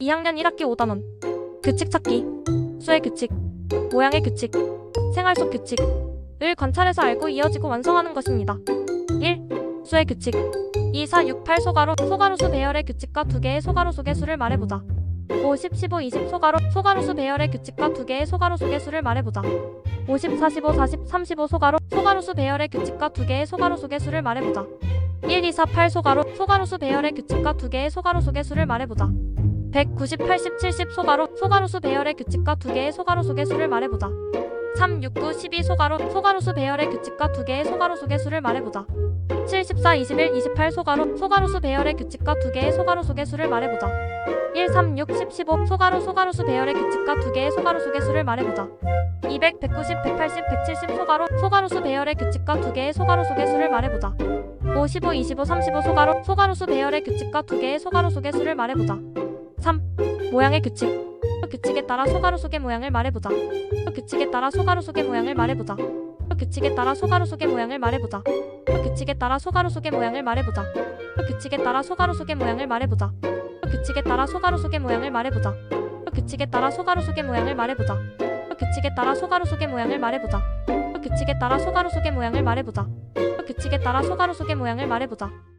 2학년 1학기 5단원 규칙 찾기 수의 규칙 모양의 규칙 생활 속 규칙을 관찰해서 알고 이어지고 완성하는 것입니다. 1. 수의 규칙 2, 4, 6, 8 소가로 소가로수 배열의 규칙과 두 개의 소가로수 개수를 말해보자. 5, 10, 15, 20 소가로 소가로수 배열의 규칙과 두 개의 소가로수 개수를 말해보자. 50, 45, 40, 35 소가로 소가로수 배열의 규칙과 두 개의 소가로수 개수를 말해보자. 1, 2, 4, 8 소가로 소가로수 배열의 규칙과 두 개의 소가로수 개수를 말해보자. 190, 80, 70 소가로 소가로수 배열의 규칙과 두 개의 소가로수 개수를 말해보자. 3, 6, 9, 12 소가로 소가로수 배열의 규칙과 두 개의 소가로수 개수를 말해보자. 7, 14, 21, 28 소가로 소가로수 배열의 규칙과 두 개의 소가로수 개수를 말해보자. 1, 3, 6, 10, 15 소가로 소가로수 배열의 규칙과 두 개의 소가로수 개수를 말해보자. 200, 190, 180, 170 소가로 소가로수 배열의 규칙과 두 개의 소가로수 개수를 말해보자. 5, 15, 25, 35 소가로 소가로수 배열의 규칙과 두 개의 소가로수 개수를 말해보자. 3. 모양의 규칙 규칙에 따라 소가로수의 모양을 말해보자. 규칙에 따라 소가로수의 모양을 말해보자. 규칙에 따라 소가로수의 모양을 말해보자. 규칙에 따라 소가로수의 모양을 말해보자. 규칙에 따라 소가로수의 모양을 말해보자. 규칙에 따라 소가로수의 모양을 말해보자. 규칙에 따라 소가로수의 모양을 말해보자. 규칙에 따라 소가로수의 모양을 말해보자. 규칙에 따라 소가로수의 모양을 말해보자. 규칙에 따라 소가로수의 모양을 말해보자.